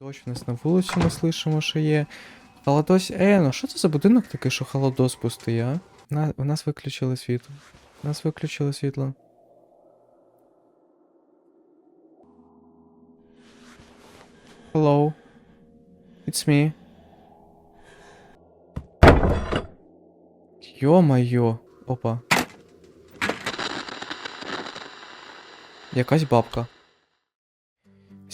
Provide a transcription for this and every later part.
Дощ у нас на вулиці ми слышимо, що є. Холодось. Е, ну що це за будинок такий, що холодос пустий, а? На, у нас виключили світло. У нас виключили світло. Hello. It's me. Йо-майо. Опа. Якась бабка.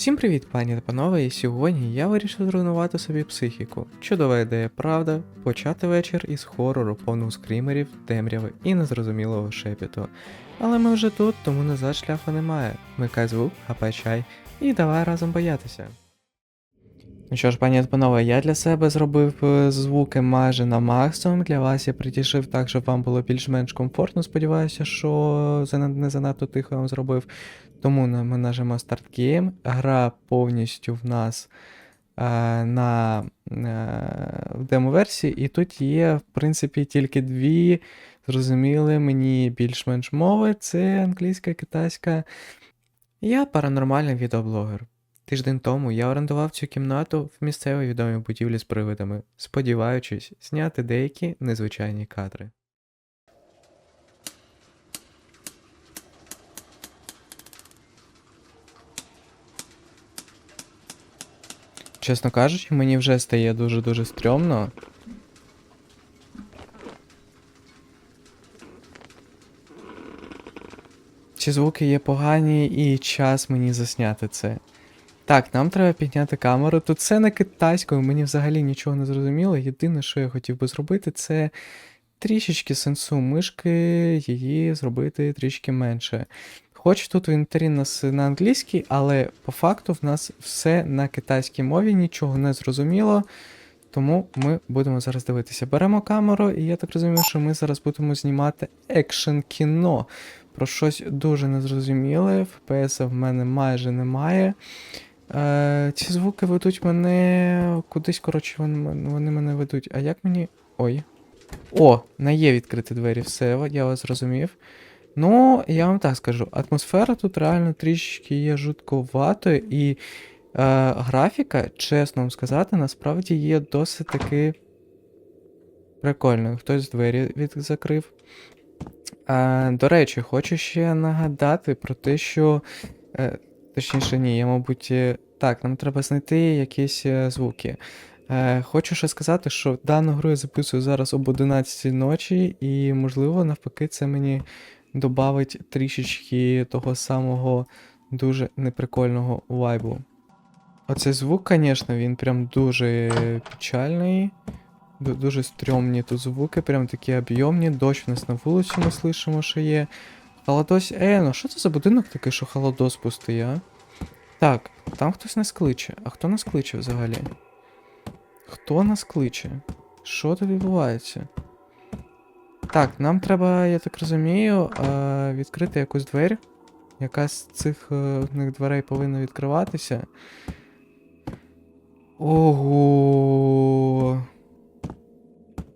Всім привіт, пані та панове, і сьогодні я вирішив зруйнувати собі психіку. Чудова ідея, правда, почати вечір із хорору, повного скрімерів, темряви і незрозумілого шепіту. Але ми вже тут, тому назад шляху немає. Микай звук, гапай чай і давай разом боятися. Ну що ж, пані та панове, я для себе зробив е, звуки майже на максимум. Для вас я притішив так, щоб вам було більш-менш комфортно. Сподіваюся, що не занадто тихо вам зробив. Тому ми нажимо Start Game. Гра повністю в нас е, на е, в демо-версії, і тут є, в принципі, тільки дві зрозуміли мені більш-менш мови: це англійська китайська. Я паранормальний відеоблогер. Тиждень тому я орендував цю кімнату в місцевій відомій будівлі з привидами, сподіваючись зняти деякі незвичайні кадри. Чесно кажучи, мені вже стає дуже-дуже стрьомно. Ці звуки є погані і час мені засняти це. Так, нам треба підняти камеру. Тут все на китайською, мені взагалі нічого не зрозуміло. Єдине, що я хотів би зробити, це трішечки сенсу мишки, її зробити трішки менше. Хоч тут в інвентарі у нас на англійській, але по факту в нас все на китайській мові, нічого не зрозуміло. Тому ми будемо зараз дивитися. Беремо камеру, і я так розумію, що ми зараз будемо знімати екшн кіно. Про щось дуже незрозуміле. FPS в мене майже немає. Е, ці звуки ведуть мене кудись, коротше, вони, вони мене ведуть. А як мені. Ой. О, на є відкриті двері, все, я вас зрозумів. Ну, я вам так скажу, атмосфера тут реально трішки є жутковатою, і е, графіка, чесно вам сказати, насправді є досить таки прикольною. Хтось двері від закрив. Е, до речі, хочу ще нагадати про те, що. Е, точніше, ні, я, мабуть. е, Так, нам треба знайти якісь е, звуки. Е, хочу ще сказати, що дану гру я записую зараз об 11 ночі, і, можливо, навпаки, це мені додавить трішечки того самого дуже неприкольного вайбу. Оцей звук, звісно, він прям дуже печальний. Дуже стрьомні тут звуки, прям такі об'ємні. Дощ у нас на вулиці ми слышимо, що є. Холодось. Е, ну що це за будинок такий, що холодос пустий, а? Так, там хтось нас кличе. А хто нас кличе взагалі? Хто нас кличе? Що тут відбувається? Так, нам треба, я так розумію, е, відкрити якусь двері. Яка з цих е, одних дверей повинна відкриватися. Ого.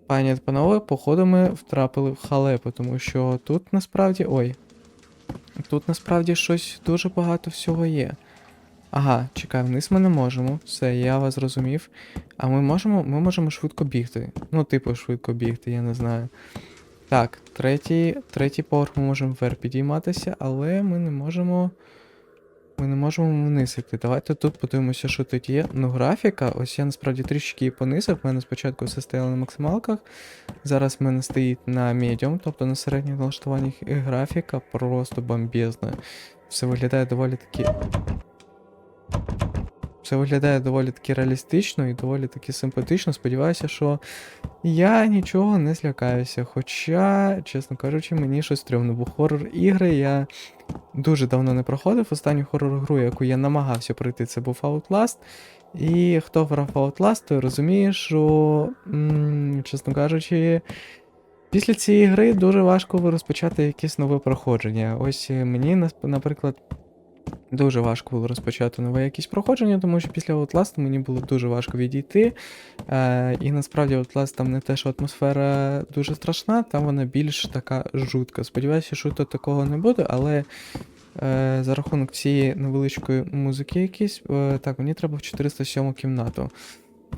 Пані та панове, походу ми втрапили в халепу, тому що тут насправді. Ой. Тут насправді щось дуже багато всього є. Ага, чекай, вниз ми не можемо. Все, я вас зрозумів. А ми можемо, ми можемо швидко бігти. Ну, типу, швидко бігти, я не знаю. Так, третій, третій поверх ми можемо вверх підійматися, але ми не можемо. Ми не можемо вниз. Давайте тут подивимося, що тут є. Ну, графіка, ось я насправді трішки її понизив. У мене спочатку все стояло на максималках. Зараз в мене стоїть на медіум, тобто на середніх налаштуваннях, і графіка просто бомбезна. Все виглядає доволі таки. Все виглядає доволі таки реалістично і доволі таки симпатично. Сподіваюся, що я нічого не злякаюся. Хоча, чесно кажучи, мені щось стрьомно, бо хорор ігри я дуже давно не проходив. Останню хорор гру, яку я намагався пройти, це був Outlast. І хто грав Outlast, той розуміє, що, чесно кажучи, після цієї гри дуже важко розпочати якесь нове проходження. Ось мені, наприклад, дуже важко було розпочати нове якесь проходження, тому що після Outlast мені було дуже важко відійти. Е, і насправді Outlast там не те, що атмосфера дуже страшна, там вона більш така жутка. Сподіваюся, що тут такого не буде, але Е, за рахунок цієї невеличкої музики якісь. Е, так, мені треба в 407 кімнату.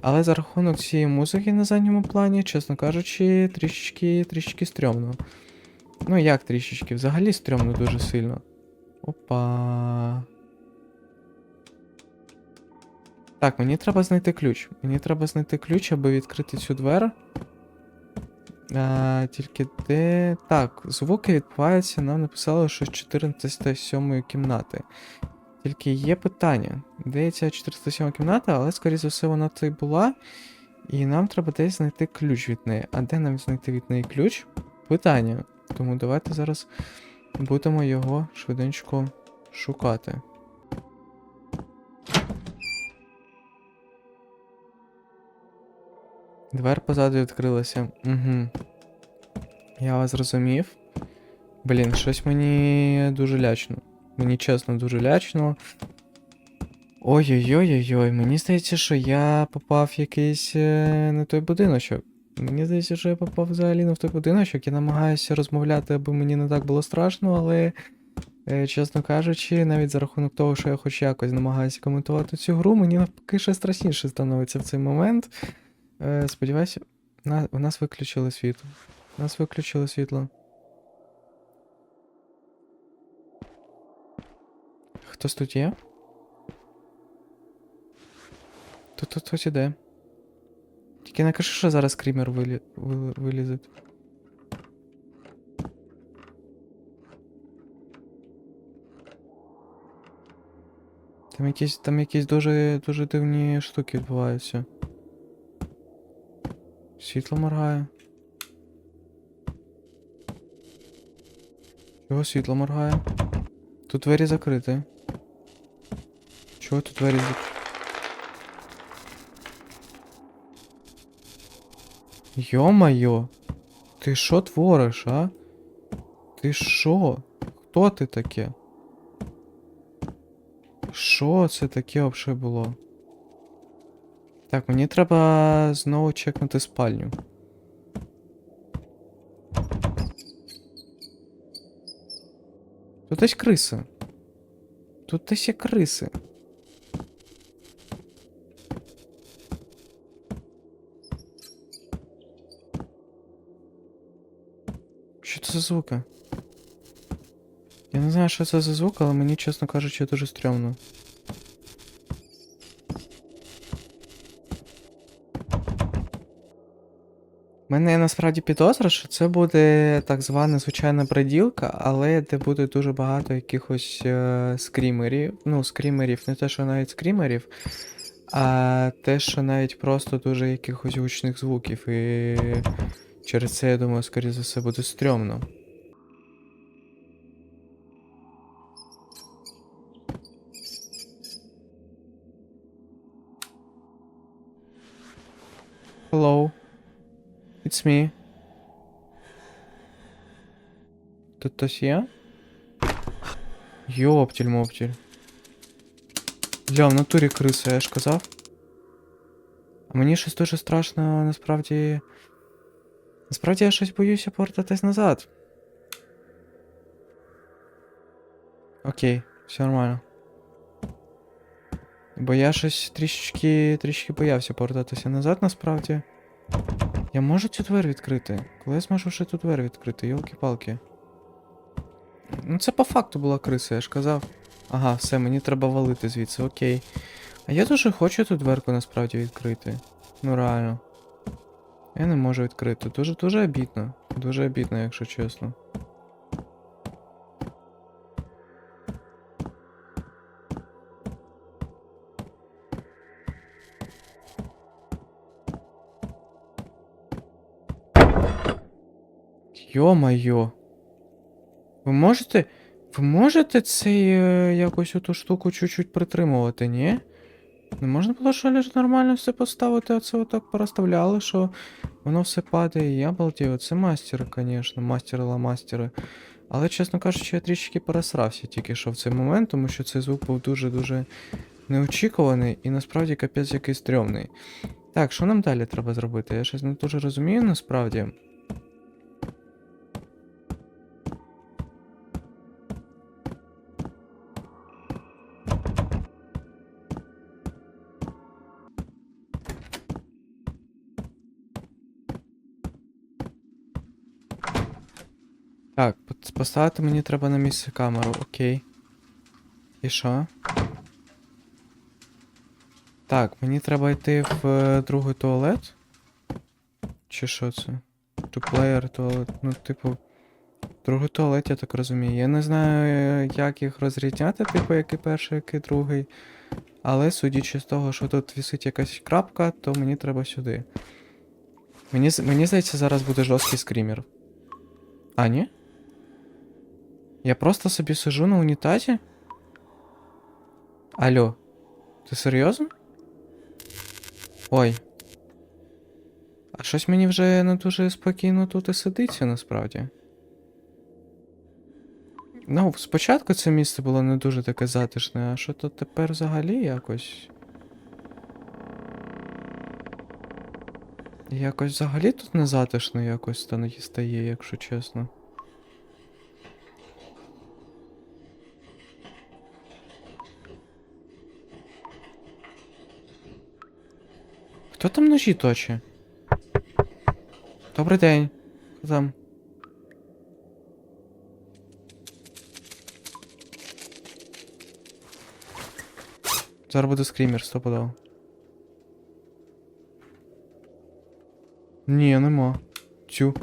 Але за рахунок цієї музики на задньому плані, чесно кажучи, трішечки, трішечки стрьомно. Ну як трішечки? Взагалі стрьомно дуже сильно. Опа. Так, мені треба знайти ключ. Мені треба знайти ключ, аби відкрити цю двер. А, тільки де. Так, звуки відбуваються, нам написали, що з 407 кімнати. Тільки є питання. Де ця 407 кімната, але, скоріше за все, вона то й була. І нам треба десь знайти ключ від неї. А де нам знайти від неї ключ? Питання. Тому давайте зараз будемо його швиденько шукати. Двер позаду відкрилася. Угу. Я вас зрозумів. Блін, щось мені дуже лячно. Мені чесно дуже лячно. Ой-ой-ой-ой-ой, мені здається, що я попав в якийсь е, не той будиночок. Мені здається, що я попав взагалі не в той будиночок. Я намагаюся розмовляти, аби мені не так було страшно, але, е, чесно кажучи, навіть за рахунок того, що я хоч якось намагаюся коментувати цю гру, мені навпаки ще страшніше становиться в цей момент. Е, сподіваюся, у нас виключили світло. У нас виключили світло. Хтось тут є? Тут тут хтось іде. Тільки не кажи, що зараз скрімер вилі... вилізе. Там якісь, там якісь дуже, дуже дивні штуки відбуваються. Світло моргає. Чого світло моргає? Тут двері закриті. Чого тут двері закриті? Йо-майо! Ти що твориш, а? Ти що? Хто ти таке? Що це таке взагалі було? Так, мені треба знову чекнути спальню. Тут десь криси. Тут десь є криси. Що це за звуки? Я не знаю, що це за звук, але мені, чесно кажучи, дуже стрьомно. У мене насправді підозра, що це буде так звана звичайна броділка, але де буде дуже багато якихось е, скрімерів. Ну, скрімерів, не те, що навіть скрімерів, а те, що навіть просто дуже якихось гучних звуків. І через це, я думаю, скоріше за все буде стрьомно. Hello. It's me. Тут хтось є? Йоптіль моптіль. Бля, в натурі криса, я ж казав. А мені щось дуже страшно, насправді. Насправді я щось боюся повертатись назад. Окей, все нормально. Бо я щось трішечки трішки боявся повертатися назад, насправді. Я можу цю двері відкрити? Коли я зможу ще ту двері відкрити, йолки-палки. Ну це по факту була криса, я ж казав. Ага, все, мені треба валити звідси, окей. А я дуже хочу ту дверку насправді відкрити. Ну реально. Я не можу відкрити. Дуже дуже обідно. Дуже обідно, якщо чесно. Йо-майо. Ви можете. Ви можете цей е, якось оту штуку чуть-чуть притримувати, ні? Не можна було що лиш нормально все поставити, а це отак порозставляли, що воно все падає. Я балдію, це мастери, звісно, мастери ла мастери. Але, чесно кажучи, я трішки пересрався тільки що в цей момент, тому що цей звук був дуже-дуже неочікуваний і насправді капець який стрьомний. Так, що нам далі треба зробити? Я щось не дуже розумію насправді. Так, поставити мені треба на місце камеру, окей. І що? Так, мені треба йти в е, другий туалет. Чи що це? Туплеєр туалет. Ну, типу. Другий туалет, я так розумію. Я не знаю, як їх розрізняти, типу, який перший, який другий. Але судячи з того, що тут висить якась крапка, то мені треба сюди. Мені, мені здається, зараз буде жорсткий скрімер. А, ні? Я просто собі сижу на унітазі? Алло, ти серйозно? Ой. А щось мені вже не дуже спокійно тут і сидиться насправді. Ну, спочатку це місце було не дуже таке затишне, а що то тепер взагалі якось. Якось взагалі тут не затишно якось стає, якщо чесно. Хто там ножі точить? Добрий день. Хто там? Зараз буде скрімер, стопудово. Ні, нема. Тю.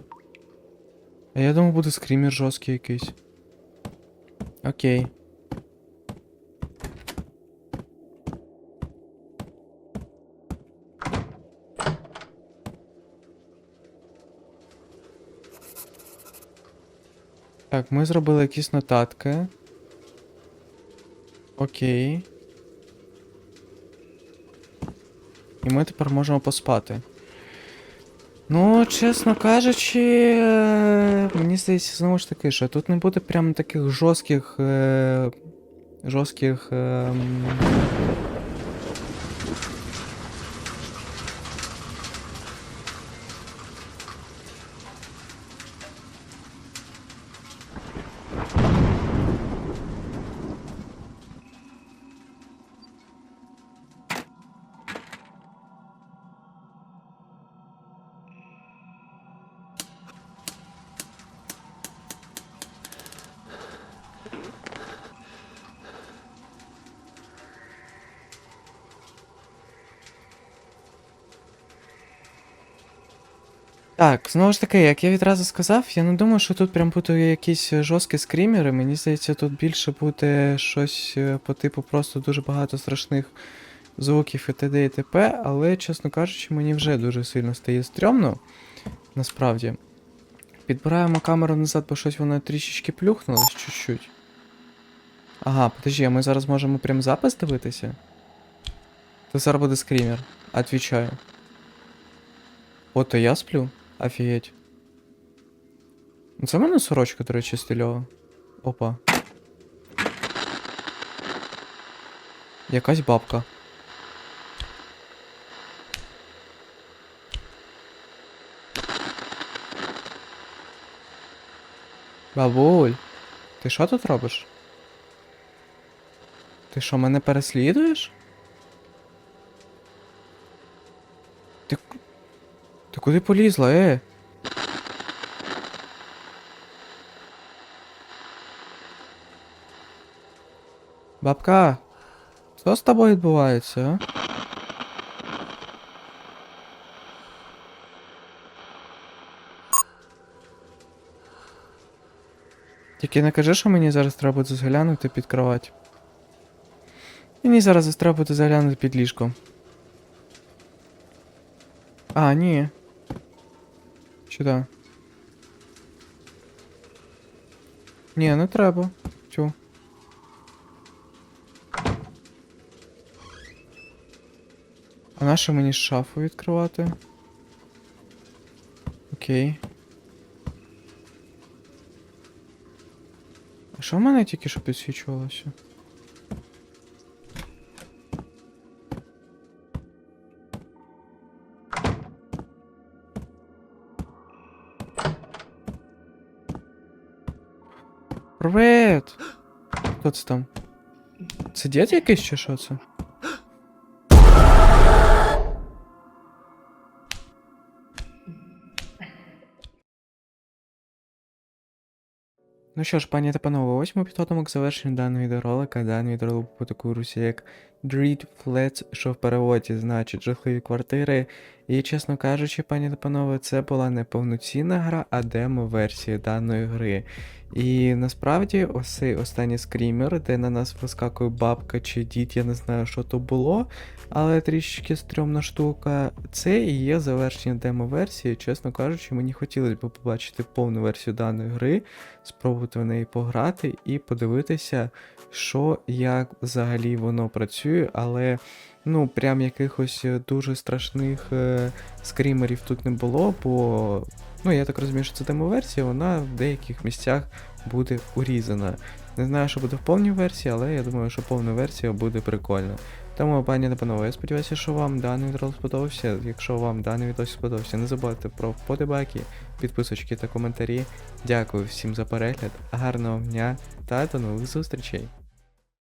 А я думав, буде скрімер жорсткий якийсь. Окей. Так, ми зробили якісь нотатки. Окей. І ми тепер можемо поспати. Ну, чесно кажучи, е, мені здається, знову ж таки, що тут не буде прям таких жорстких. Е, жорстких. Так, знову ж таки, як я відразу сказав, я не думаю, що тут прям будуть якісь жорсткі скрімери. Мені здається, тут більше буде щось е, по типу просто дуже багато страшних звуків і т.д. і т.п., але, чесно кажучи, мені вже дуже сильно стає стрьомно. Насправді. Підбираємо камеру назад, бо щось воно трішечки плюхнулось чуть-чуть. Ага, подожди, а ми зараз можемо прям запис дивитися? То зараз буде скрімер. Отвічаю. От то я сплю? Офігеть. Ну, Це в мене сорочка, до речі, стильова. Опа. Якась бабка. Бабуль, ти що тут робиш? Ти що, мене переслідуєш? Ти. Ти куди полізла, е? Бабка, що з тобою відбувається, а? Тільки не кажи, що мені зараз треба буде заглянути під кровать. Мені зараз треба буде заглянути під ліжко. А, ні. Сюди. Ні, не треба. Тю. А нащо мені шафу відкривати? Окей. А що в мене тільки що підсвічувалося? Привет! Хто це там? Це дід якийсь чи що це? Ну що ж, пані та панове, ось ми підходимо к завершенню даного відеоролика. Даний відеоролик був по такому русі як Dread Flats, що в переводі значить жахливі квартири. І чесно кажучи, пані та панове, це була не повноцінна гра, а демо-версія даної гри. І насправді ось цей останній скрімер, де на нас вискакує бабка чи дід, я не знаю, що то було, але трішечки стрьомна штука. Це і є завершення демо-версії. Чесно кажучи, мені хотілося б побачити повну версію даної гри, спробувати в неї пограти і подивитися, що як взагалі воно працює, але ну прям якихось е, дуже страшних е, скрімерів тут не було, бо ну я так розумію, що це демо-версія, вона в деяких місцях буде урізана. Не знаю, що буде в повній версії, але я думаю, що повна версія буде прикольна. Тому, пані та панове, я сподіваюся, що вам даний відео сподобався. Якщо вам даний відео сподобався, не забудьте про вподобайки, підписочки та коментарі. Дякую всім за перегляд, гарного дня та до нових зустрічей!